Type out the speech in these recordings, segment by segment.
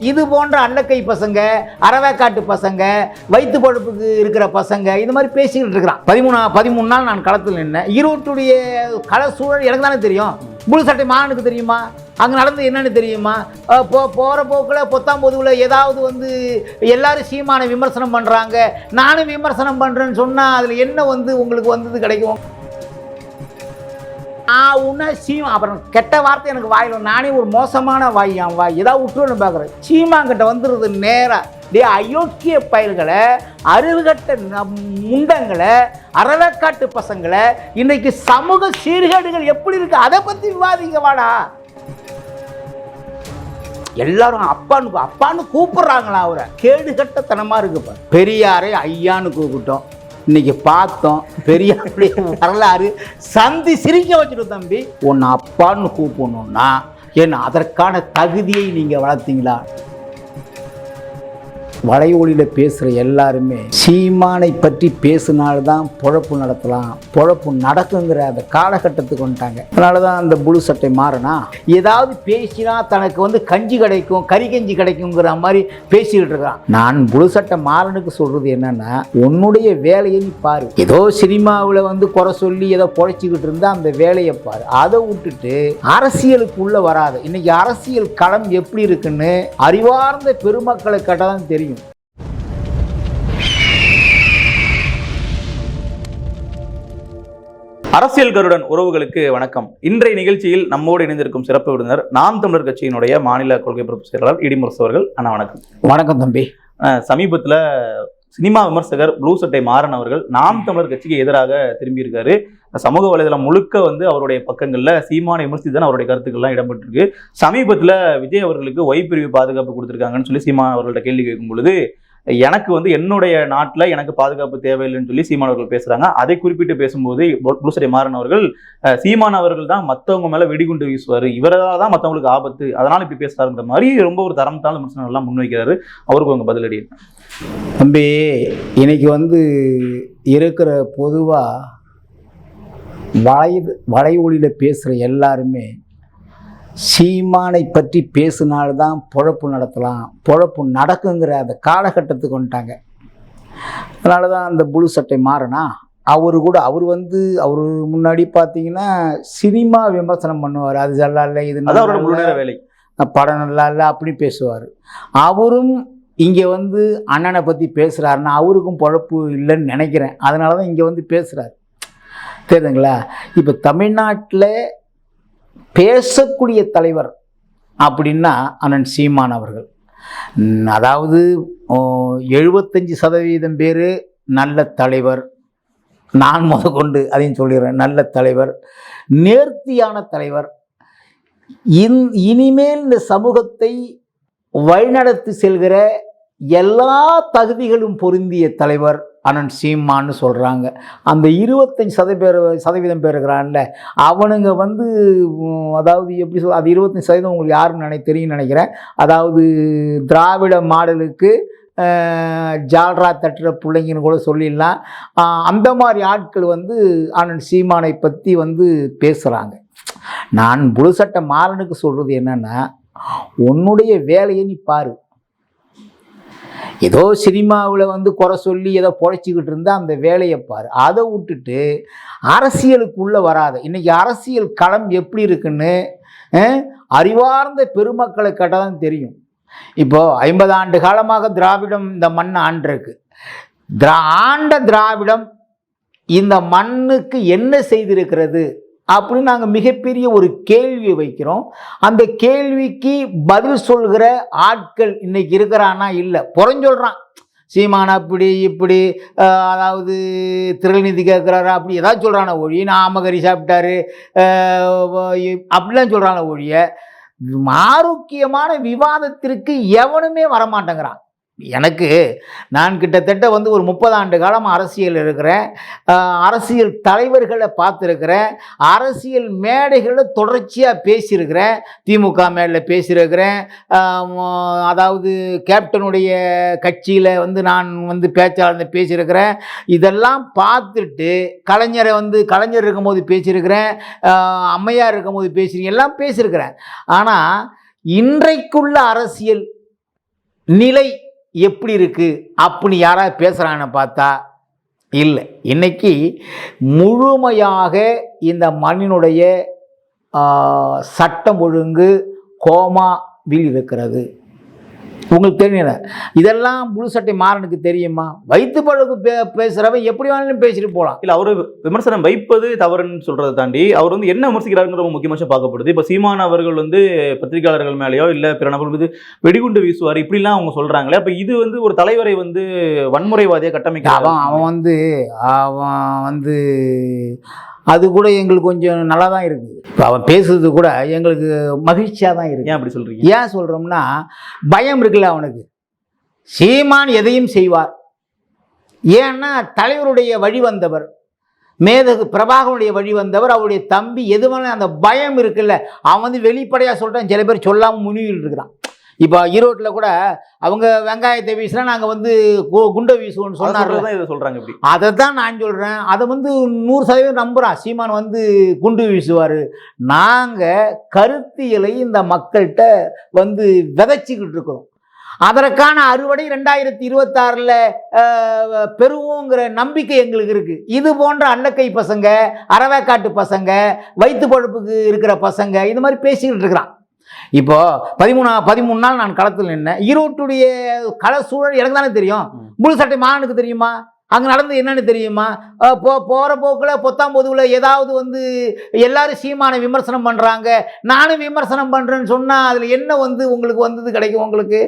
இது போன்ற அன்னக்கை பசங்க அரவேக்காட்டு பசங்க வயிற்று பழுப்புக்கு இருக்கிற பசங்க இந்த மாதிரி பேசிக்கிட்டு இருக்கிறான். பதிமூணா பதிமூணு நாள் நான் களத்தில் நின்னேன். ஈரோட்டுடைய கள சூழல் எனக்கு தானே தெரியும். முழு சட்டை மானுக்கு தெரியுமா? அங்கே நடந்து என்னன்னு தெரியுமா? போ போகிற போக்கில் பொத்தாம்பொதுவில் ஏதாவது வந்து எல்லாரும் சீமான விமர்சனம் பண்ணுறாங்க நானும் விமர்சனம் பண்ணுறேன்னு சொன்னால் அதில் என்ன வந்து உங்களுக்கு வந்தது கிடைக்கும்? ஆ உன்ன சீமா அப்புறம் கெட்ட வார்த்தை எனக்கு வாயில் நானே ஒரு மோசமான வாய் என் வாய். ஏதாவது விட்டுன்னு பார்க்குறேன். சீமாங்கிட்ட வந்துடுது நேராக டே அயோக்கிய பயல்களை அறிவுகட்ட நம் முண்டங்களை அறவேக்காட்டு பசங்களை இன்னைக்கு சமூக சீர்கேடுகள் எப்படி இருக்கு? அதை பற்றி விவாதிங்க வாடா. எல்லாரும் அப்பான்னு அப்பான்னு கூப்பிடுறாங்களா அவரை? கேடு இருக்குப்பா பெரியாரை ஐயான்னு கூப்பிட்டோம். இன்னைக்கு பார்த்தோம் பெரிய வரலாறு. சந்தி சிரிக்க வச்சிடும் தம்பி உன்னை அப்பான்னு கூப்பிடணும்னா ஏன்னா அதற்கான தகுதியை நீங்க வளர்த்தீங்களா? வளைவொலியில் பேசுகிற எல்லாருமே சீமானை பற்றி பேசினால்தான் பொழப்பு நடத்தலாம் பொழப்பு நடக்குங்கிற அந்த காலகட்டத்துக்கு வந்துட்டாங்க. அதனால தான் அந்த புழு சட்டை மாறினா ஏதாவது பேசினா தனக்கு வந்து கஞ்சி கிடைக்கும் கறி கஞ்சி கிடைக்குங்கிற மாதிரி பேசிக்கிட்டு இருக்கான். நான் புழு சட்டை மாறனுக்கு சொல்கிறது என்னன்னா உன்னுடைய வேலையை நீ பாரு. ஏதோ சினிமாவில் வந்து குறை சொல்லி ஏதோ பொழைச்சிக்கிட்டு இருந்தா அந்த வேலையை பாரு. அதை விட்டுட்டு அரசியலுக்குள்ளே வராது இன்னைக்கு அரசியல் களம் எப்படி இருக்குன்னு அறிவார்ந்த பெருமக்களை கேட்டால் தான் தெரியும். அரசியல் கருடன் உறவுகளுக்கு வணக்கம். இன்றைய நிகழ்ச்சியில் நம்மோடு இணைந்திருக்கும் சிறப்பு விருந்தினர் நாம் தமிழர் கட்சியினுடைய மாநில கொள்கை பொறுப்பு செயலாளர் இடிமுரசு அவர்கள். அண்ணா வணக்கம். வணக்கம் தம்பி. சமீபத்துல சினிமா விமர்சகர் ப்ளூ சட்டை மாறன் அவர்கள் நாம் தமிழர் கட்சிக்கு எதிராக திரும்பியிருக்காரு. சமூக வலைதளம் முழுக்க வந்து அவருடைய பக்கங்கள்ல சீமான விமர்சித்து தான் அவருடைய கருத்துக்கள்லாம் இடம்பெற்றிருக்கு. சமீபத்துல விஜய் அவர்களுக்கு ஒய் பிரிவு பாதுகாப்பு கொடுத்துருக்காங்கன்னு சொல்லி சீமான் அவர்கள்ட்ட கேள்வி கேட்கும் பொழுது எனக்கு வந்து என்னுடைய நாட்டில் எனக்கு பாதுகாப்பு தேவையில்லைன்னு சொல்லி சீமான் அவர்கள் பேசுகிறாங்க அதை குறிப்பிட்டு பேசும்போது ப்ளூ மாறன் அவர்கள் சீமான் அவர்கள் தான் மற்றவங்க மேலே வெடிகுண்டு வீசுவார். இவரால் தான் மற்றவங்களுக்கு ஆபத்து. அதனால் இப்படி பேசுறாருன்ற மாதிரி ரொம்ப ஒரு தரம்தான விமர்சனங்கள்லாம் முன்வைக்கிறாரு அவருக்கு உங்க பதிலடி தம்பி இன்னைக்கு வந்து இருக்கிற பொதுவாக வளைது வலை ஒளியில் பேசுகிற எல்லாருமே சீமானை பற்றி பேசினால்தான் பொழப்பு நடத்தலாம். பொழப்பு நடக்குங்கிற அந்த காலகட்டத்துக்கு வந்துட்டாங்க. அதனால தான் அந்த புழு சட்டை மாறினா அவர் கூட அவர் வந்து அவர் முன்னாடி பார்த்தீங்கன்னா சினிமா விமர்சனம் பண்ணுவார். அது நல்லா இல்லை இது நல்லா வேலை. படம் நல்லா இல்லை அப்படி பேசுவார். அவரும் இங்கே வந்து அண்ணனை பற்றி பேசுகிறாருன்னா அவருக்கும் பொழப்பு இல்லைன்னு நினைக்கிறேன். அதனால தான் இங்கே வந்து பேசுகிறார் தெரியுதுங்களா? இப்போ தமிழ்நாட்டில் பேசக்கூடிய தலைவர் அப்படின்னா அண்ணன் சீமான் அவர்கள். அதாவது எழுபத்தஞ்சி சதவீதம் பேர் நல்ல தலைவர். நான் முதற்கொண்டு அதையும் சொல்லிடுறேன் நல்ல தலைவர். நேர்த்தியான தலைவர். இன் இனிமேல் இந்த சமூகத்தை வழிநடத்தி செல்கிற எல்லா தகுதிகளும் பொருந்திய தலைவர். அண்ணன் சீமான்னு சொல்கிறாங்க அந்த இருபத்தஞ்சி சதவீத சதவீதம் பேர் இருக்கிறான்ல அவனுங்க வந்து அதாவது எப்படி சொல் அது இருபத்தஞ்சி சதவீதம் உங்களுக்கு யாருன்னு நினை தெரியும்னு நினைக்கிறேன். அதாவது திராவிட மாடலுக்கு ஜால்ரா தட்டுற பிள்ளைங்கன்னு கூட சொல்லிடலாம். அந்த மாதிரி ஆட்கள் வந்து அண்ணன் சீமானை பற்றி வந்து பேசுகிறாங்க நான் புழுசட்டை மாறனுக்கு சொல்கிறது என்னன்னா உன்னுடைய வேலையை நீ பாரு. ஏதோ சினிமாவில் வந்து குறை சொல்லி ஏதோ பொழைச்சிக்கிட்டு இருந்தால் அந்த வேலையை பாரு. அதை விட்டுட்டு அரசியலுக்குள்ளே வராத. இன்றைக்கி அரசியல் களம் எப்படி இருக்குன்னு அறிவார்ந்த பெருமக்களை கேட்டால் தான் தெரியும். இப்போது ஐம்பது ஆண்டு காலமாக திராவிடம் இந்த மண் ஆண்டிருக்கு. திரா ஆண்ட திராவிடம் இந்த மண்ணுக்கு என்ன செய்திருக்கிறது? அப்படின்னு நாங்கள் மிகப்பெரிய ஒரு கேள்வியை வைக்கிறோம். அந்த கேள்விக்கு பதில் சொல்கிற ஆட்கள் இன்னைக்கு இருக்கிறானா? இல்லை. புறஞ்சொல்கிறான் சீமான் அப்படி இப்படி அதாவது திருநிதி கேட்குறாரு? அப்படி ஏதாவது சொல்கிறான ஒழி நான் ஆமகரி சாப்பிட்டாரு அப்படிலாம் சொல்கிறான ஒழிய ஆரோக்கியமான விவாதத்திற்கு எவனுமே வரமாட்டேங்கிறான். எனக்கு நான் கிட்டத்தட்ட வந்து ஒரு முப்பது ஆண்டு காலம் அரசியல் இருக்கிறேன். அரசியல் தலைவர்களை பார்த்துருக்கிறேன். அரசியல் மேடைகளில் தொடர்ச்சியாக பேசியிருக்கிறேன். திமுக மேடையில் பேசியிருக்கிறேன். அதாவது கேப்டனுடைய கட்சியில் வந்து நான் வந்து பேச்சாளர் பேசியிருக்கிறேன். இதெல்லாம் பார்த்துட்டு கலைஞரை வந்து கலைஞர் இருக்கும்போது பேசியிருக்கிறேன். அம்மையார் இருக்கும்போது பேசியிருக்கேன் எல்லாம் பேசியிருக்கிறேன். ஆனால் இன்றைக்குள்ள அரசியல் நிலை எப்படி இருக்குது அப்படின்னு யாராவது பேசுகிறான்னு பார்த்தா இல்லை. இன்னைக்கு முழுமையாக இந்த மண்ணினுடைய சட்டம் ஒழுங்கு கோமாவில் இருக்கிறது உங்களுக்கு தெரியல இதெல்லாம் முழு சட்டை மாறனுக்கு தெரியுமா? வயிற்று பழுக்கு பே பேசுகிறவன் எப்படி வேணாலும் பேசிட்டு போகலாம் இல்ல அவரு விமர்சனம் வைப்பது தவறுன்னு சொல்றதை தாண்டி அவர் வந்து என்ன விமர்சிக்கிறாருங்கிற ரொம்ப முக்கியமாக பார்க்கப்படுது. இப்ப சீமான் அவர்கள் வந்து பத்திரிகையாளர்கள் மேலேயோ இல்ல பிற நபர்கள் மீது வெடிகுண்டு வீசுவார் இப்படிலாம் அவங்க சொல்றாங்களே. அப்ப இது வந்து ஒரு தலைவரை வந்து வன்முறைவாதியா கட்டமைக்க அவன் அவன் வந்து அவன் வந்து அது கூட எங்களுக்கு கொஞ்சம் நல்லா தான் இருக்குது. இப்போ அவன் பேசுறது கூட எங்களுக்கு மகிழ்ச்சியாக தான் இருக்கு ஏன் அப்படி சொல்றீங்க? ஏன் சொல்கிறோம்னா பயம் இருக்குல்ல அவனுக்கு. சீமான் எதையும் செய்வார். ஏன்னா தலைவருடைய வழி வந்தவர். மேதகு பிரபாகருடைய வழி வந்தவர். அவருடைய தம்பி எதுவான அந்த பயம் இருக்குல்ல அவன் வந்து வெளிப்படையாக சொல்கிறான் சில பேர் சொல்லாமல் முனிவிட்டு இருக்கிறான். இப்போ ஈரோட்டில் கூட அவங்க வெங்காயத்தை வீசினா நாங்கள் வந்து கு- குண்டை வீசுவோம்னு சொன்னார்ல. தான் இதை சொல்றாங்க இப்படி. அதை தான் நான் சொல்கிறேன் அதை வந்து நூறு சதவீதம் நம்புகிறான் சீமான் வந்து குண்டு வீசுவார். நாங்கள் கருத்தியலை இந்த மக்கள்கிட்ட வந்து விதைச்சிக்கிட்டு இருக்கிறோம். அதற்கான அறுவடை ரெண்டாயிரத்தி இருபத்தாறில் பெறுவோங்கிற நம்பிக்கை எங்களுக்கு இருக்குது இது போன்ற அன்னக்கை பசங்க அரவேக்காட்டு பசங்க வயிற்று பழுப்புக்கு இருக்கிற பசங்க இது மாதிரி பேசிக்கிட்டு இருக்கிறான். இப்போ பதிமூணா பதிமூணு நாள் நான் களத்தில் நின்னேன். ஈரோட்டுடைய கள சூழல் எனக்கு தானே தெரியும். முழு சட்டை மாறனுக்கு தெரியுமா? அங்கே நடந்தது என்னன்னு தெரியுமா? போ போகிற போக்கில் பொத்தாம்பொதுவில் ஏதாவது வந்து எல்லாரும் சீமான விமர்சனம் பண்ணுறாங்க நானும் விமர்சனம் பண்ணுறேன்னு சொன்னால் அதில் என்ன வந்து உங்களுக்கு வந்தது கிடைக்கும் உங்களுக்கு?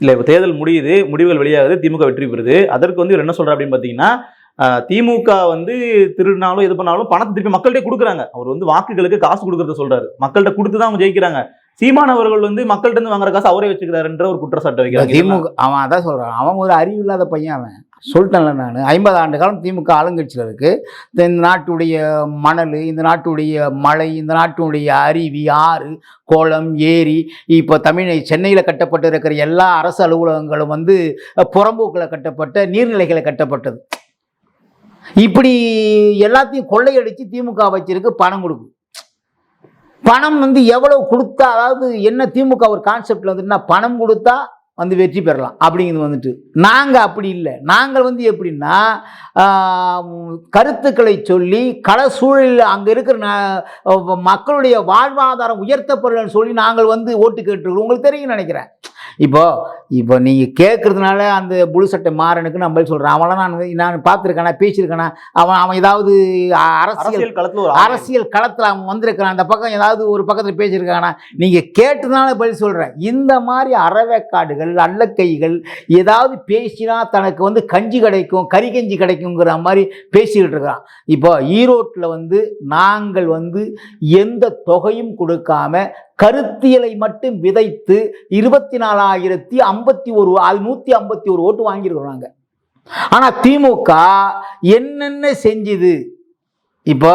இல்ல இப்ப தேர்தல் முடியுது முடிவுகள் வெளியாகுது திமுக வெற்றி பெறுது. அதற்கு வந்து இவர் என்ன சொல்றாரு அப்படின்னு பாத்தீங்கன்னா ஆஹ், திமுக வந்து திருடினாலும் இது பண்ணாலும் பணத்தை திருப்பி மக்கள்கிட்ட கொடுக்குறாங்க. அவர் வந்து வாக்குகளுக்கு காசு கொடுக்கறத சொல்றாரு. மக்கள்கிட்ட கொடுத்து தான் அவங்க ஜெயிக்கிறாங்க. சீமான் அவர்கள் வந்து மக்கள்கிட்ட இருந்து வாங்குற காசு அவரே வச்சுக்கிறாருன்ற ஒரு குற்றச்சாட்டு வைக்கிறார் திமுக அவன் அதான் சொல்கிறான் அவன் ஒரு அறிவு இல்லாத பையன் அவன். சொல்லிட்டேன்ல நான். ஐம்பது ஆண்டு காலம் திமுக ஆளுங்கட்சியில் இருக்குது இந்த நாட்டுடைய மணல் இந்த நாட்டுடைய மலை இந்த நாட்டுடைய அருவி ஆறு குளம் ஏரி இப்போ தமிழை சென்னையில் கட்டப்பட்டு இருக்கிற எல்லா அரசு அலுவலகங்களும் வந்து புறம்போக்கில் கட்டப்பட்ட நீர்நிலைகளை கட்டப்பட்டது. இப்படி எல்லாத்தையும் கொள்ளையடித்து திமுக வச்சிருக்கு பணம் கொடுக்கும் பணம் வந்து எவ்வளவு கொடுத்தா அதாவது என்ன திமுக ஒரு கான்செப்ட்ல வந்துட்டுனா பணம் கொடுத்தா வந்து வெற்றி பெறலாம். அப்படிங்கிறது வந்துட்டு நாங்கள் அப்படி இல்லை. நாங்கள் வந்து எப்படின்னா கருத்துக்களை சொல்லி கள சூழலில் அங்கே இருக்கிற ந- மக்களுடைய வாழ்வாதாரம் உயர்த்தப்படலன்னு சொல்லி நாங்கள் வந்து ஓட்டு கேட்டுருக்கோம் உங்களுக்கு தெரியும் நினைக்கிறேன். இப்போ இப்போ நீங்கள் கேட்கறதுனால அந்த புழு சட்டை மாறனுக்கு பதில் சொல்கிறேன் அவன்லாம் நான் நான் பார்த்துருக்கேனா பேசியிருக்கேனா அவன் அவன் ஏதாவது அரசியல் அரசியல் களத்துல அரசியல் களத்தில் அவன் வந்திருக்கிறான். அந்த பக்கம் ஏதாவது ஒரு பக்கத்தில் பேசியிருக்கானா நீங்கள் கேட்டதுனால பதில் சொல்கிறேன் இந்த மாதிரி அறவேக்காடுகள் அல்லக்கைகள் ஏதாவது பேசினா தனக்கு வந்து கஞ்சி கிடைக்கும் கறி கஞ்சி கிடைக்குங்கிற மாதிரி பேசிக்கிட்டு இருக்கிறான் இப்போ ஈரோட்டில் வந்து நாங்கள் வந்து எந்த தொகையும் கொடுக்காம கருத்தியலை மட்டும் விதைத்து இருபத்தி நாலாயிரத்தி ஐம்பத்தி ஒரு நூற்றி ஐம்பத்தி ஒரு ஓட்டு வாங்கியிருக்கிறாங்க. ஆனால் திமுக என்னென்ன செஞ்சுது? இப்போ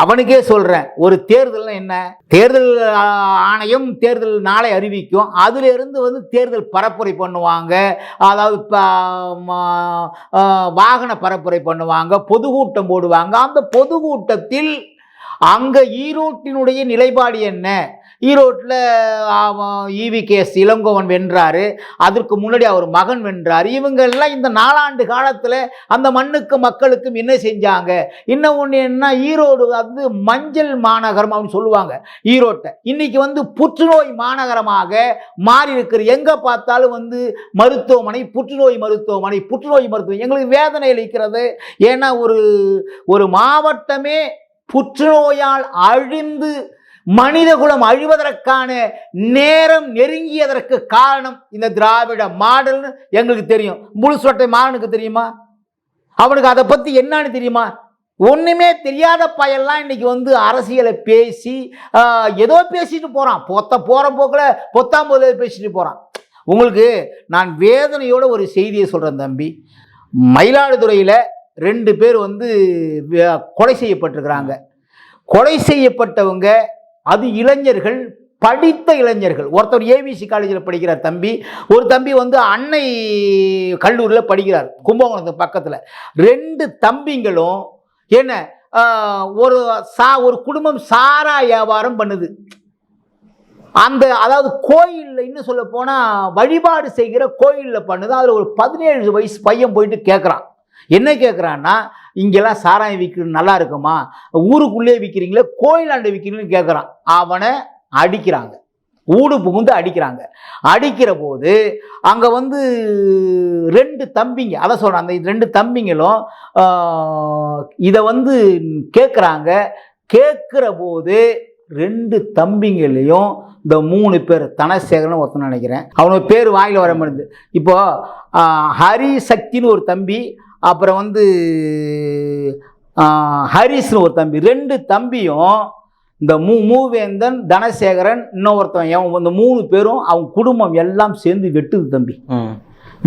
அவனுக்கே சொல்கிறேன் ஒரு தேர்தல் என்ன? தேர்தல் ஆணையம் தேர்தல் நாளை அறிவிக்கும். அதுல இருந்து வந்து தேர்தல் பரப்புரை பண்ணுவாங்க. அதாவது வாகன பரப்புரை பண்ணுவாங்க பொதுக்கூட்டம் போடுவாங்க. அந்த பொதுக்கூட்டத்தில் அங்கே ஈரோட்டினுடைய நிலைப்பாடு என்ன? ஈரோட்டில் ஈவி கேஸ் இளங்கோவன் வென்றாரு. அதற்கு முன்னாடி அவர் மகன் வென்றார். இவங்கெல்லாம் இந்த நாலாண்டு காலத்தில் அந்த மண்ணுக்கு மக்களுக்கும் என்ன செஞ்சாங்க? இன்னும் ஒன்று என்ன ஈரோடு வந்து மஞ்சள் மாநகரம் அப்படின்னு சொல்லுவாங்க ஈரோட்டை. இன்னைக்கு வந்து புற்றுநோய் மாநகரமாக மாறி இருக்கிற எங்கே பார்த்தாலும் வந்து மருத்துவமனை புற்றுநோய் மருத்துவமனை புற்றுநோய் மருத்துவம் எங்களுக்கு வேதனை அளிக்கிறது. ஏன்னா ஒரு ஒரு மாவட்டமே புற்றுநோயால் அழிந்து மனிதகுலம் அழிவதற்கான நேரம் நெருங்கியதற்கு காரணம் இந்த திராவிட மாடல்னு எங்களுக்கு தெரியும். முழு சொட்டை மாறனுக்கு தெரியுமா? அவனுக்கு அதை பற்றி என்னன்னு தெரியுமா? ஒன்றுமே தெரியாத பையன்லாம் இன்னைக்கு வந்து அரசியலை பேசி ஏதோ பேசிட்டு போகிறான் பொத்த போகிற போக்கில் பொத்தாம்போது பேசிட்டு போகிறான் உங்களுக்கு நான் வேதனையோட ஒரு செய்தியை சொல்கிறேன் தம்பி. மயிலாடுதுறையில் ரெண்டு பேர் வந்து கொலை செய்யப்பட்டிருக்கிறாங்க. கொலை செய்யப்பட்டவங்க அது இளைஞர்கள் படித்த இளைஞர்கள். ஒருத்தர் ஏவிசி காலேஜில் படிக்கிறார் தம்பி. ஒரு தம்பி வந்து அன்னை கல்லூரியில் படிக்கிறார் கும்பகோணத்து பக்கத்தில். ரெண்டு தம்பிங்களும் என்ன ஒரு சா ஒரு குடும்பம் சாரா வியாபாரம் பண்ணுது. அந்த அதாவது கோயிலில் இன்னும் சொல்ல போனால் வழிபாடு செய்கிற கோயிலில் பண்ணுது. அதில் ஒரு பதினேழு வயசு பையன் போயிட்டு கேட்குறான் என்ன கேட்குறான்னா இங்கெல்லாம் சாராயம் விற்கிறது நல்லா இருக்குமா? ஊருக்குள்ளே விற்கிறீங்களே கோயிலாண்ட விற்கிறீங்கன்னு கேட்குறான் அவனை அடிக்கிறாங்க. ஊடு புகுந்து அடிக்கிறாங்க. அடிக்கிற போது அங்கே வந்து ரெண்டு தம்பிங்க அதை சொல்கிறேன் அந்த ரெண்டு தம்பிங்களும் இதை வந்து கேட்குறாங்க கேட்குற போது ரெண்டு தம்பிங்களையும் இந்த மூணு பேர் தனசேகரன் ஒருத்தன் நினைக்கிறேன். அவனோட பேர் வாயில் வர மாட்டேங்குது. இப்போது ஹரி சக்தின்னு ஒரு தம்பி அப்புறம் வந்து ஹரிஸ்னு ஒரு தம்பி. ரெண்டு தம்பியும் இந்த மூ மூவேந்தன் தனசேகரன் இன்னொருத்தன் இந்த மூணு பேரும் அவங்க குடும்பம் எல்லாம் சேர்ந்து வெட்டுது தம்பி.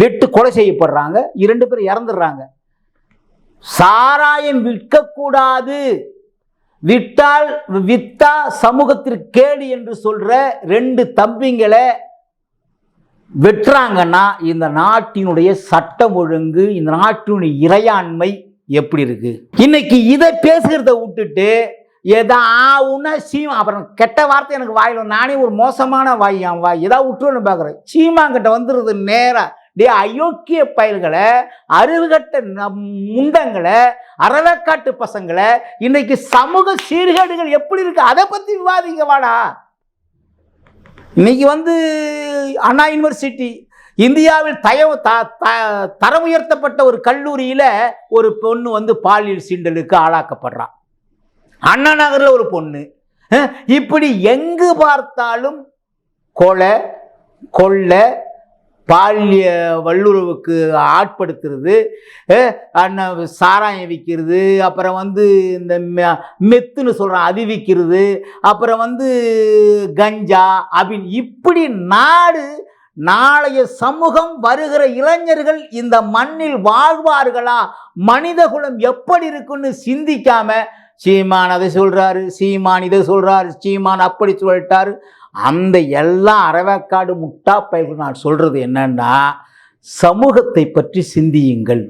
வெட்டு கொலை செய்யப்படுறாங்க. இரண்டு பேரும் இறந்துடுறாங்க. சாராயம் விற்கக்கூடாது. விட்டால் வித்தா சமூகத்திற்கு கேடு என்று சொல்ற ரெண்டு தம்பிங்களை வெட்டுறாங்கன்னா இந்த நாட்டினுடைய சட்டம் ஒழுங்கு இந்த நாட்டினுடைய இறையாண்மை எப்படி இருக்கு? இன்னைக்கு இதை பேசுகிறத விட்டுட்டு ஏதா ஆவுன்னா சீமா அப்புறம் கெட்ட வார்த்தை எனக்கு வாயில் நானே ஒரு மோசமான வாய் என் வாய் ஏதாவது விட்டுன்னு பார்க்குறேன். சீமாங்கிட்ட வந்துடுது நேராக டே அயோக்கிய பயல்களை அருவுகட்ட நம் முண்டங்களை அறவக்காட்டு பசங்களை இன்னைக்கு சமூக சீர்கேடுகள் எப்படி இருக்கு? அதை பற்றி விவாதிங்க வாடா. இன்னைக்கு வந்து அண்ணா யூனிவர்சிட்டி இந்தியாவில் தய த- த- தரம் உயர்த்தப்பட்ட ஒரு கல்லூரியில் ஒரு பொண்ணு வந்து பாலியல் சீண்டலுக்கு ஆளாக்கப்படுறான் அண்ணா நகரில் ஒரு பொண்ணு. இப்படி எங்கு பார்த்தாலும் கொலை கொள்ளை பால்ய வல்லுறவுக்கு ஆட்படுத்துறது சாராயம் விற்கிறது அப்புறம் வந்து இந்த மெ- மெத்துன்னு சொல்கிறான் அது விற்கிறது அப்புறம் வந்து கஞ்சா அப்படின் இப்படி நாடு நாளைய சமூகம் வருகிற இளைஞர்கள் இந்த மண்ணில் வாழ்வார்களா? மனிதகுலம் எப்படி இருக்குன்னு சிந்திக்காம சீமான் அதை சொல்கிறாரு சீமான் இதை சொல்கிறாரு சீமான் அப்படி சொல்லிட்டாரு அந்த எல்லா அறவேக்காடு முட்டா பயிர்கள் நான் சொல்கிறது என்னன்னா சமூகத்தை பற்றி சிந்தியுங்கள்.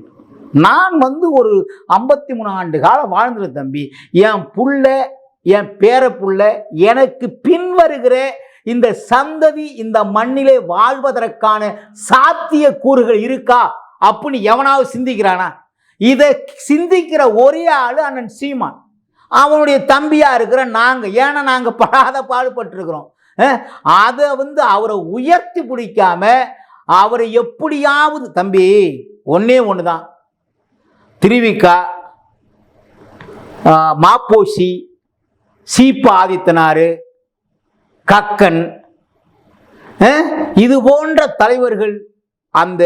நான் வந்து ஒரு ஐம்பத்தி மூணு ஆண்டு காலம் வாழ்ந்துரு தம்பி. என் புள்ள என் பேர புள்ள எனக்கு பின்வருகிற இந்த சந்ததி இந்த மண்ணிலே வாழ்வதற்கான சாத்திய கூறுகள் இருக்கா? அப்படின்னு எவனாவது சிந்திக்கிறானா? இதை சிந்திக்கிற ஒரே ஆள் அண்ணன் சீமான். அவனுடைய தம்பியாக இருக்கிற நாங்கள் ஏன்னா நாங்கள் படாத பாடுபட்டிருக்கிறோம். அதை வந்து அவரை உயர்த்தி பிடிக்காம அவரை எப்படியாவது தம்பி ஒன்றே ஒன்று தான் திருவிக்கா மாப்போசி சீப்பா கக்கன் இது போன்ற தலைவர்கள் அந்த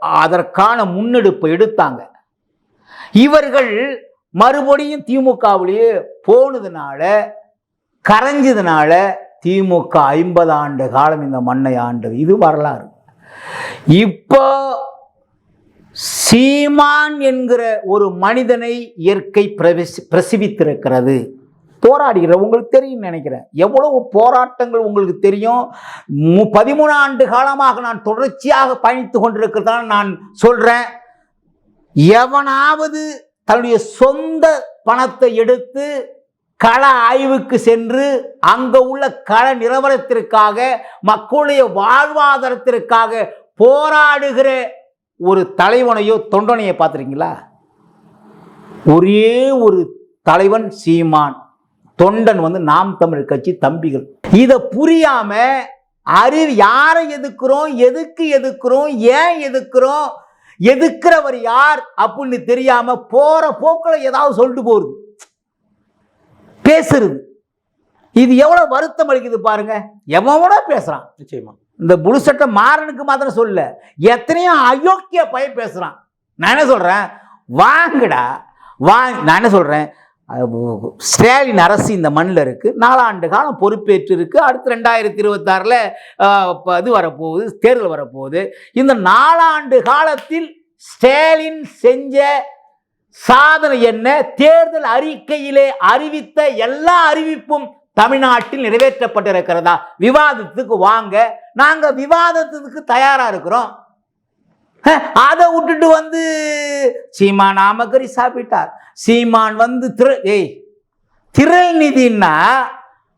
அதற்கான முன்னெடுப்பை எடுத்தாங்க. இவர்கள் மறுபடியும் திமுகவிலேயே போனதுனால கரைஞ்சதுனால திமுக ஐம்பது ஆண்டு காலம் இந்த மண்ணை ஆண்டது. இது வரலாறு. இப்போ சீமான் என்கிற ஒரு மனிதனை இயற்கை பிரவசி பிரசிவித்திருக்கிறது. போராடுகிற உங்களுக்கு தெரியும் நினைக்கிறேன். எவ்வளவு போராட்டங்கள் உங்களுக்கு தெரியும்? மு- பதிமூணு ஆண்டு காலமாக நான் தொடர்ச்சியாக பயணித்து கொண்டிருக்கிறதான நான் சொல்றேன். எவனாவது தன்னுடைய சொந்த பணத்தை எடுத்து கள ஆய்வுக்கு சென்று அங்கே உள்ள கள நிலவரத்திற்காக மக்களுடைய வாழ்வாதாரத்திற்காக போராடுகிற ஒரு தலைவனையோ தொண்டனையோ பார்த்துருக்கீங்களா? ஒரே ஒரு தலைவன் சீமான். தொண்டன் வந்து நாம் தமிழ் கட்சி தம்பிகள். இதை புரியாம அறிவு யாரை எதுக்குறோம் எதுக்கு எதுக்குறோம் ஏன் எதுக்குறோம் எதுக்குறவர் யார் அப்படின்னு தெரியாம போற போக்கில் ஏதாவது சொல்லிட்டு போறது. பேசுறது. இது எவ்வளவு வருத்தம் அளிக்குது பாருங்க. எவனோட பேசுறான். நிச்சயமா. இந்த முழு சட்டம் மாறனுக்கு மாத்திரம் சொல்ல எத்தனையோ அயோக்கிய பய பேசுறான். நான் என்ன சொல்றேன்? வாங்கடா. வா நான் என்ன சொல்றேன்? அஹ் ஸ்டாலின் அரசு இந்த மண்ணில் இருக்கு. நாலாண்டு காலம் பொறுப்பேற்று இருக்கு. அடுத்து ரெண்டாயிரத்தி இருபத்தாறில் இது வரப்போகுது தேர்தல் வரப்போகுது. இந்த நாலாண்டு காலத்தில் ஸ்டாலின் செஞ்ச சாதனை என்ன? தேர்தல் அறிக்கையிலே அறிவித்த எல்லா அறிவிப்பும் தமிழ்நாட்டில் நிறைவேற்றப்பட்டிருக்கிறதா? விவாதத்துக்கு வாங்க. நாங்க விவாதத்துக்கு தயாரா இருக்கிறோம். அதை விட்டுட்டு வந்து சீமான் ஆமக்கறி சாப்பிட்டார். சீமான் வந்து திரு ஏய் திரள் நிதின்னா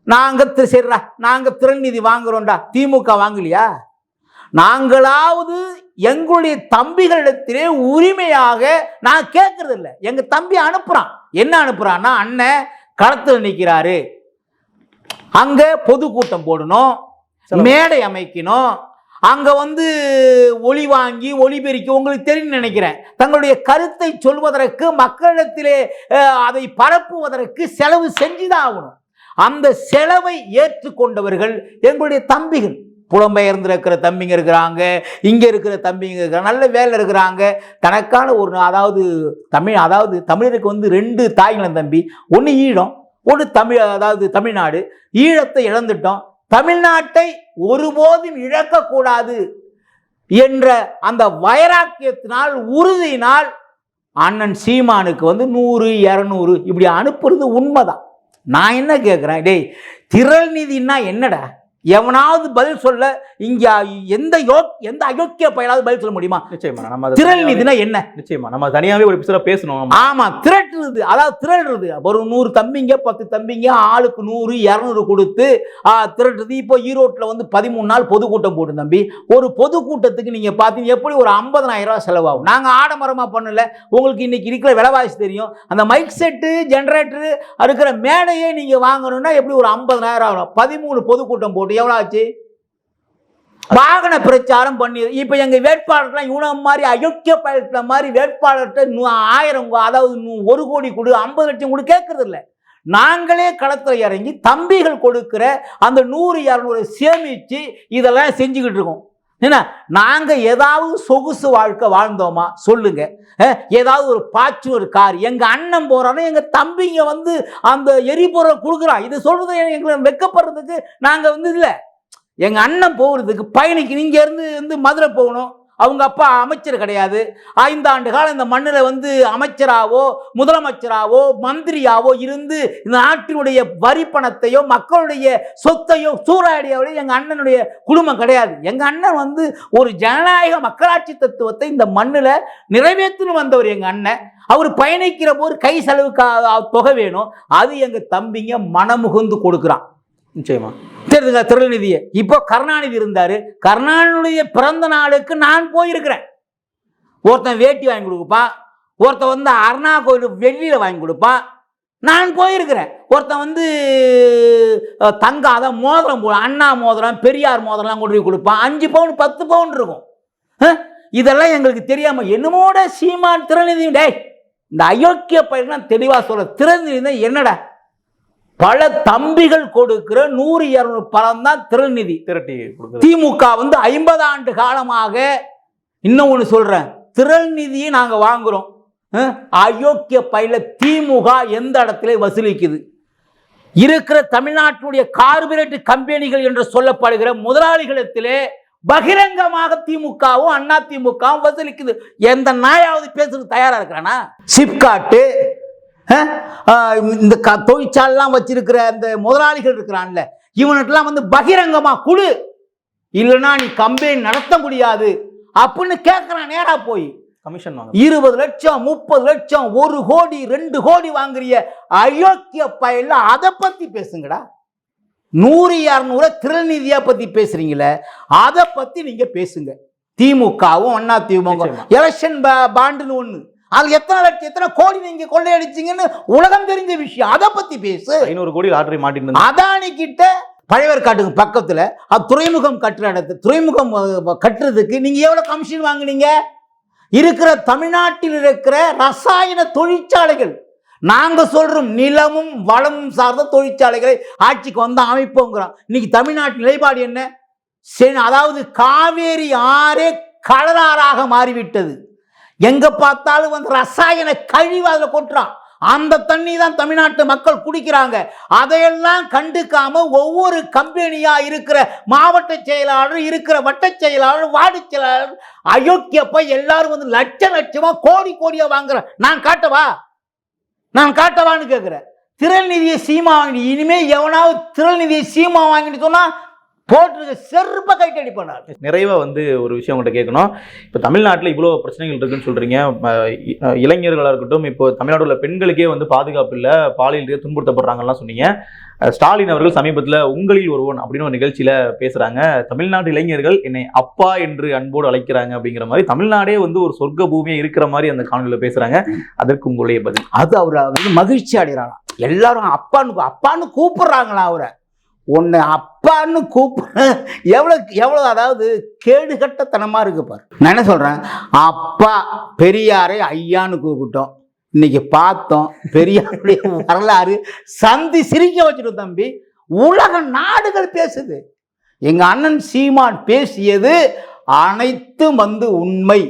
நாங்க சரிடா நாங்க திறன் நிதி வாங்குறோம்டா. திமுக வாங்கலையா? நாங்களாவது எங்களுடைய தம்பிகளிடத்திலே உரிமையாக நான் கேட்கறது இல்லை எங்க தம்பி அனுப்புறான். என்ன அனுப்புறான்னா அண்ணன் களத்தில் நிற்கிறாரு அங்க பொதுக்கூட்டம் போடணும். மேடை அமைக்கணும். அங்க வந்து ஒளி வாங்கி ஒளிபெருக்கி உங்களுக்கு தெரியும் நினைக்கிறேன். தங்களுடைய கருத்தை சொல்வதற்கு மக்களிடத்திலே அதை பரப்புவதற்கு செலவு செஞ்சுதான் ஆகணும். அந்த செலவை ஏற்றுக்கொண்டவர்கள் எங்களுடைய தம்பிகள். புலம்பெயர்ந்திருக்கிற தம்பிங்க இருக்கிறாங்க இங்கே இருக்கிற தம்பிங்க இருக்கிறாங்க நல்ல வேலை இருக்கிறாங்க. தனக்கான ஒரு அதாவது தமிழ் அதாவது தமிழருக்கு வந்து ரெண்டு தாய்நிலம் தம்பி. ஒன்று ஈழம் ஒன்று தமிழ் அதாவது தமிழ்நாடு. ஈழத்தை இழந்துட்டோம். தமிழ்நாட்டை ஒருபோதும் இழக்கக்கூடாது என்ற அந்த வைராக்கியத்தினால் உறுதியினால் அண்ணன் சீமானுக்கு வந்து நூறு இரநூறு இப்படி அனுப்புறது உண்மைதான். நான் என்ன கேட்குறேன் டேய் திரள் நிதினா என்னடா? எவனாவது பதில் சொல்ல இங்க எந்த யோ எந்த அயோக்கிய பயலாவது பதில் சொல்ல முடியுமா? நிச்சயமா நம்ம திரள் நிதினா என்ன? நிச்சயமா நம்ம தனியாவே ஒரு எபிசோட பேசணும். ஆமா. திரட்டுறது அதாவது திரட்டுறது ஒரு நூறு தம்பிங்க பத்து தம்பிங்க ஆளுக்கு நூறு இரநூறு கொடுத்து திரட்டுறது. இப்போ ஈரோட்டில் வந்து பதிமூணு நாள் பொதுக்கூட்டம் போட்டு தம்பி. ஒரு பொதுக்கூட்டத்துக்கு நீங்க பார்த்தீங்க எப்படி ஒரு 50000 ரூபாய் செலவாகும்? நாங்க ஆடம்பரமா பண்ணல. உங்களுக்கு இன்னைக்கு இருக்கிற விலைவாசி தெரியும். அந்த மைக் செட்டு ஜென்ரேட்டரு இருக்கிற மேடையே நீங்க வாங்கணும்னா எப்படி ஒரு 50000 ஆகும் பதிமூணு பொதுக்கூட்டம் போட்டு எவ்வளோ ஆச்சு? வாகன பிரச்சாரம் பண்ணி இப்போ எங்கள் வேட்பாளர்லாம் இவன மாதிரி அயோக்கிய பயத்துல மாதிரி வேட்பாளர்கிட்ட ஆயிரம் அதாவது ஒரு கோடி கொடு ஐம்பது லட்சம் கொடு கேட்கறது இல்லை. நாங்களே களத்தில் இறங்கி தம்பிகள் கொடுக்கிற அந்த நூறு இரநூறு சேமித்து இதெல்லாம் செஞ்சுக்கிட்டு இருக்கோம். என்ன? நாங்க ஏதாவது சொகுசு வாழ்க்கை வாழ்ந்தோமா? சொல்லுங்க. ஏதாவது ஒரு பாச்சு ஒரு கார். எங்க அண்ணன் போறானோ எங்க தம்பிங்க வந்து அந்த எரிபொருள் கொடுக்குறான். இது சொல்றது எங்களுக்கு வெக்கப்படுறதுக்கு நாங்க வந்து இல்லை. எங்க அண்ணன் போகிறதுக்கு பயணிக்கு நீங்க இருந்து வந்து மதுரை போகணும். அவங்க அப்பா அமைச்சர் கிடையாது. ஐந்தாண்டு காலம் இந்த மண்ணில் வந்து அமைச்சராவோ முதலமைச்சராவோ மந்திரியாவோ இருந்து இந்த நாட்டினுடைய வரி பணத்தையோ மக்களுடைய சொத்தையோ சூறாடியாவோ எங்கள் அண்ணனுடைய குடும்பம் கிடையாது. எங்கள் அண்ணன் வந்து ஒரு ஜனநாயக மக்களாட்சி தத்துவத்தை இந்த மண்ணில் நிறைவேற்றணும் வந்தவர் எங்கள் அண்ணன். அவர் பயணிக்கிற போது கை செலவுக்கு தொகை வேணும். அது எங்கள் தம்பிங்க மனமுகுந்து கொடுக்குறான். நிச்சயமா. தெரியுதுங்க திருநிதியை இப்போ கருணாநிதி இருந்தார். கருணாநிதியுடைய பிறந்த நாளுக்கு நான் போயிருக்கிறேன். ஒருத்தன் வேட்டி வாங்கி கொடுப்பான் ஒருத்தன் வந்து அருணா கோயில் வெள்ளியில் வாங்கி கொடுப்பான் நான் போயிருக்கிறேன். ஒருத்தன் வந்து தங்க அதான் மோதிரம் போ அண்ணா மோதிரம் பெரியார் மோதிரம்லாம் கொண்டு போய் கொடுப்பான் அஞ்சு பவுன் பத்து பவுன் இருக்கும். இதெல்லாம் எங்களுக்கு தெரியாமல் என்னமோட சீமான் திருநிதி டேய் இந்த அயோக்கிய பயிரெல்லாம் தெளிவாக சொல்கிற திருநிதி தான் என்னடா? பல தம்பிகள் கொடுக்கிற நூறு இருநூறு பணம் தான் திருநிதி. திரட்டி திமுக வந்து ஐம்பது ஆண்டு காலமாக இன்னும் ஒன்று சொல்றேன். திரள் நிதியை நாங்கள் வாங்குறோம். அஹ், அயோக்கிய பயில திமுக எந்த இடத்துல வசூலிக்குது? இருக்கிற தமிழ்நாட்டினுடைய கார்பரேட் கம்பெனிகள் என்று சொல்லப்படுகிற முதலாளிகளிடத்திலே பகிரங்கமாக திமுகவும் அண்ணா திமுகவும் வசூலிக்குது. எந்த நாயாவது பேசுறதுக்கு தயாரா இருக்கிறானா? சிப்காட்டு இந்த க தொழிற்சாலாம் வச்சிருக்கிற அந்த முதலாளிகள் இருக்கிறான்ல இவனுக்கெல்லாம் வந்து பகிரங்கமா குழு இல்லைன்னா நீ கம்பெனி நடத்த முடியாது. அப்படின்னு கேட்குறான் நேரா போய். கமிஷன் வாங்க. இருபது லட்சம் முப்பது லட்சம் ஒரு கோடி ரெண்டு கோடி வாங்குறிய. அயோக்கிய பயல அதை பத்தி பேசுங்கடா. நூறு இரநூறு திருநிதியா பத்தி பேசுறீங்களே அதை பத்தி நீங்க பேசுங்க. திமுகவும் அண்ணா திமுக. எலெக்ஷன் பாண்டுன்னு ஒண்ணு. அது எத்தனை லட்சம் எத்தனை கோடி நீங்க கொள்ளையடிச்சீங்கன்னு உலகம் தெரிஞ்ச விஷயம். அதை பத்தி பேசு. ஐநூறு கோடி லாட்டரி மாட்டிட்டு இருந்தா அதானி கிட்ட பழையவர்காட்டுக்கு பக்கத்துல அது துறைமுகம் கட்டுற இடத்து துறைமுகம் கட்டுறதுக்கு நீங்க எவ்வளவு கமிஷன் வாங்குனீங்க? இருக்கிற தமிழ்நாட்டில் இருக்கிற ரசாயன தொழிற்சாலைகள். நாங்க சொல்றோம் நிலமும் வளமும் சார்ந்த தொழிற்சாலைகளை ஆட்சிக்கு வந்து அமைப்போங்கிறோம். இன்னைக்கு தமிழ்நாட்டு நிலைப்பாடு என்ன? சரி அதாவது காவேரி ஆறே கடலாறாக மாறிவிட்டது. எங்க பார்த்தாலும் வந்து ரசாயன கழிவு அதில் கொட்டுறான். அந்த தண்ணி தான் தமிழ்நாட்டு மக்கள் குடிக்கிறாங்க. அதையெல்லாம் கண்டுக்காம ஒவ்வொரு கம்பெனியா இருக்கிற மாவட்ட செயலாளர் இருக்கிற வட்ட செயலாளர் வார்டு செயலாளர் அயோக்கியப்ப எல்லாரும் வந்து லட்ச லட்சமா கோடி கோடியா வாங்குற. நான் காட்டவா? நான் காட்டவான்னு கேட்கிறேன் திரள்நிதியை சீமா வாங்கிட்டு இனிமே எவனாவது திரள்நிதியை சீமா வாங்கிட்டு சொன்னா போட்டு செருப்ப கைட்டு அடிப்பார் நிறைவா வந்து ஒரு விஷயம் உங்கள்கிட்ட கேட்கணும். இப்போ தமிழ்நாட்டில் இவ்வளோ பிரச்சனைகள் இருக்குன்னு சொல்றீங்க. ம, இ- இளைஞர்களா இருக்கட்டும் இப்போ தமிழ்நாடு உள்ள பெண்களுக்கே வந்து பாதுகாப்பு இல்லை பாலியல் துன்புறுத்தப்படுறாங்கலாம் சொன்னீங்க. ஸ்டாலின் அவர்கள் சமீபத்துல உங்களில் ஒருவன் அப்படின்னு ஒரு நிகழ்ச்சியில பேசுறாங்க. தமிழ்நாட்டு இளைஞர்கள் என்னை அப்பா என்று அன்போடு அழைக்கிறாங்க அப்படிங்கிற மாதிரி தமிழ்நாடே வந்து ஒரு சொர்க்க பூமியா இருக்கிற மாதிரி அந்த காணொலியில பேசுறாங்க. அதற்கு உங்களுடைய பதில். அது அவர் வந்து மகிழ்ச்சி அடைகிறாராம். எல்லாரும் அப்பான்னு அப்பான்னு கூப்பிடுறாங்களா அவரை. உன்னை அப்பான்னு கூப்பிட எவ்வளோ எவ்வளோ அதாவது கேடுகட்டத்தனமா இருக்கு பாரு. நான் என்ன சொல்றேன்? அப்பா பெரியாரை ஐயான்னு கூப்பிட்டோம். இன்னைக்கு பார்த்தோம் பெரியாருடைய வரலாறு சந்தி சிரிக்க வச்சிடும் தம்பி. உலக நாடுகள் பேசுது. எங்க அண்ணன் சீமான் பேசியது அனைத்தும் வந்து உண்மை.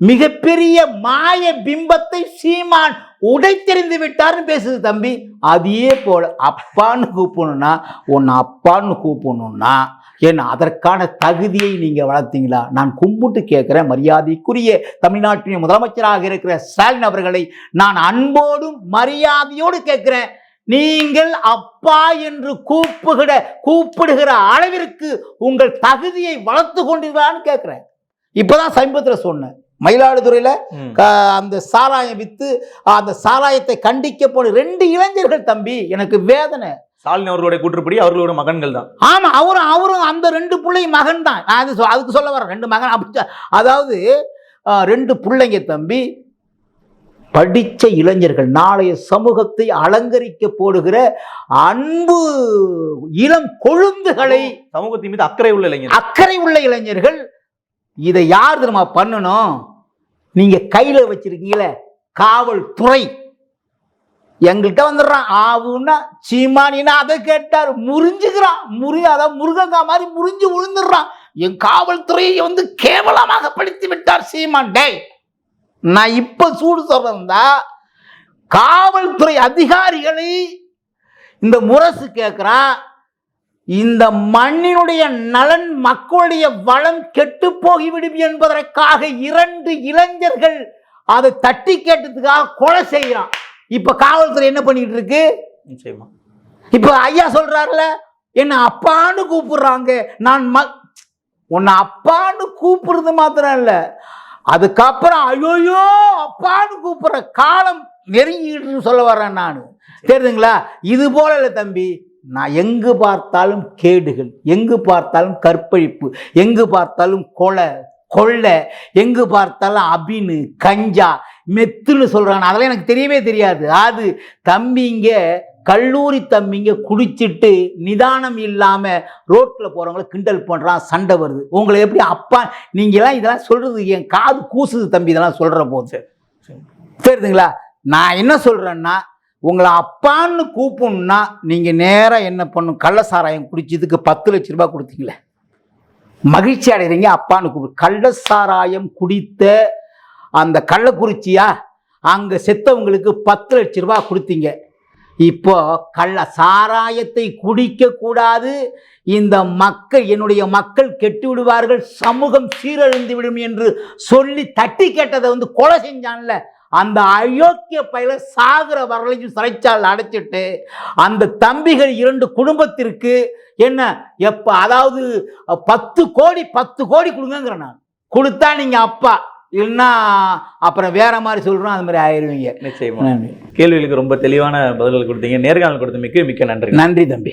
மிகப்பெரிய மாய பிம்பத்தை சீமான் உடைத்தெறிந்து விட்டார்னு பேசுது தம்பி. அதே போல அப்பான்னு கூப்பிடணும்னா உன் அப்பான்னு கூப்பிடணும்னா ஏன்னா அதற்கான தகுதியை நீங்க வளர்த்தீங்களா? நான் கும்பிட்டு கேட்குற மரியாதைக்குரிய தமிழ்நாட்டின் முதலமைச்சராக இருக்கிற ஸ்டாலின் அவர்களை நான் அன்போடும் மரியாதையோடு கேட்குறேன். நீங்கள் அப்பா என்று கூப்பிடுகிற கூப்பிடுகிற அளவிற்கு உங்கள் தகுதியை வளர்த்து கொண்டீர்களான்னு கேட்குறேன். இப்போதான் சமீபத்தில் சொன்னேன். மயிலாடுதுறையில அந்த சாராயம் வித்து அந்த சாராயத்தை கண்டிக்க போன ரெண்டு இளைஞர்கள் தம்பி எனக்கு வேதனை. ஸ்டாலின் அவர்களுடைய கூற்றுப்படி அவர்களோட மகன்கள் தான். ஆமா அவரும் அவரும் அந்த ரெண்டு பிள்ளை மகன் தான். அது அதுக்கு சொல்ல வரேன் ரெண்டு மகன் அப்படி அதாவது ரெண்டு பிள்ளைங்க தம்பி படிச்ச இளைஞர்கள் நாளைய சமூகத்தை அலங்கரிக்க போடுகிற அன்பு இளம் கொழுந்துகளை சமூகத்தின் மீது அக்கறை உள்ள இளைஞர் அக்கறை உள்ள இளைஞர்கள் இதை யார் தெரியுமா பண்ணணும்? நீங்க கையில வச்சிருக்கீங்களே காவல்துறை. எங்கள்கிட்ட வந்துடுறான். ஆவுன்னா சீமானின்னா அதை கேட்டார். முறிஞ்சுக்கிறான். முறி அதான் முருகங்கா மாதிரி முறிஞ்சு விழுந்துடுறான். என் காவல்துறையை வந்து கேவலமாக படுத்தி விட்டார் சீமான். டேய் நான் இப்ப சூடு சொல்றதா காவல்துறை அதிகாரிகளை இந்த முரசு கேட்குறான் இந்த மண்ணினுடைய நலன் மக்களுடைய வளம் கெட்டு போகிவிடும் என்பதற்காக இரண்டு இளைஞர்கள் அதை தட்டி கேட்டதுக்காக கொலை செய்கிறான். இப்ப காவல்துறை என்ன பண்ணிட்டு இருக்கு நிச்சயமா. இப்ப ஐயா சொல்றாருல என்ன அப்பான்னு கூப்பிடுறாங்க. நான் ம உன்னை அப்பான்னு கூப்பிடுறது மாத்திரம் இல்ல. அதுக்கப்புறம் ஐயோயோ அப்பான்னு கூப்பிடுற காலம் நெருங்கிட்டு சொல்ல வரேன் நான். தெரியுதுங்களா? இது போல இல்லை தம்பி. நான் எங்கு பார்த்தாலும் கேடுகள் எங்கு பார்த்தாலும் கற்பழிப்பு எங்கு பார்த்தாலும் கொலை கொள்ளை எங்கு பார்த்தாலும் அபினு கஞ்சா மெத்துன்னு சொல்கிறாங்க அதெல்லாம் எனக்கு தெரியவே தெரியாது. அது தம்பிங்க கல்லூரி தம்பிங்க குடிச்சிட்டு நிதானம் இல்லாமல் ரோட்டில் போகிறவங்கள கிண்டல் பண்ணுறான் சண்டை வருது. உங்களை எப்படி அப்பா நீங்களாம் இதெல்லாம் சொல்கிறது என் காது கூசுது தம்பி இதெல்லாம் சொல்கிற போது. சரி. தெரியுதுங்களா? நான் என்ன சொல்கிறேன்னா உங்களை அப்பான்னு கூப்பிடணும்னா நீங்கள் நேராக என்ன பண்ணும்? கள்ள சாராயம் குடிச்சதுக்கு பத்து லட்ச ரூபா கொடுத்தீங்களே. மகிழ்ச்சி அடைகிறீங்க அப்பான்னு கூப்பிடு. கள்ள சாராயம் குடித்த அந்த கள்ளக்குறிச்சியா அங்கே செத்தவங்களுக்கு பத்து லட்ச ரூபா கொடுத்தீங்க. இப்போ கள்ள சாராயத்தை குடிக்கக்கூடாது இந்த மக்கள் என்னுடைய மக்கள் கெட்டு விடுவார்கள் சமூகம் சீரழிந்து விடும் என்று சொல்லி தட்டி கேட்டதை வந்து கொலை செஞ்சான்ல. அந்த அயோக்கிய பயில சாகிற வரலையும் சிறைச்சால் அடைச்சிட்டு அந்த தம்பிகள் இரண்டு குடும்பத்திற்கு என்ன எப்ப அதாவது பத்து கோடி பத்து கோடி கொடுங்கங்கிற நான். கொடுத்தா நீங்க அப்பா இல்லைன்னா அப்புறம் வேற மாதிரி சொல்றோம் அது மாதிரி ஆயிருவீங்க. நிச்சயமா. கேள்விகளுக்கு ரொம்ப தெளிவான பதில்கள் கொடுத்தீங்க. நேர்காணல் கொடுத்தமைக்கு மிக்க நன்றி நன்றி தம்பி.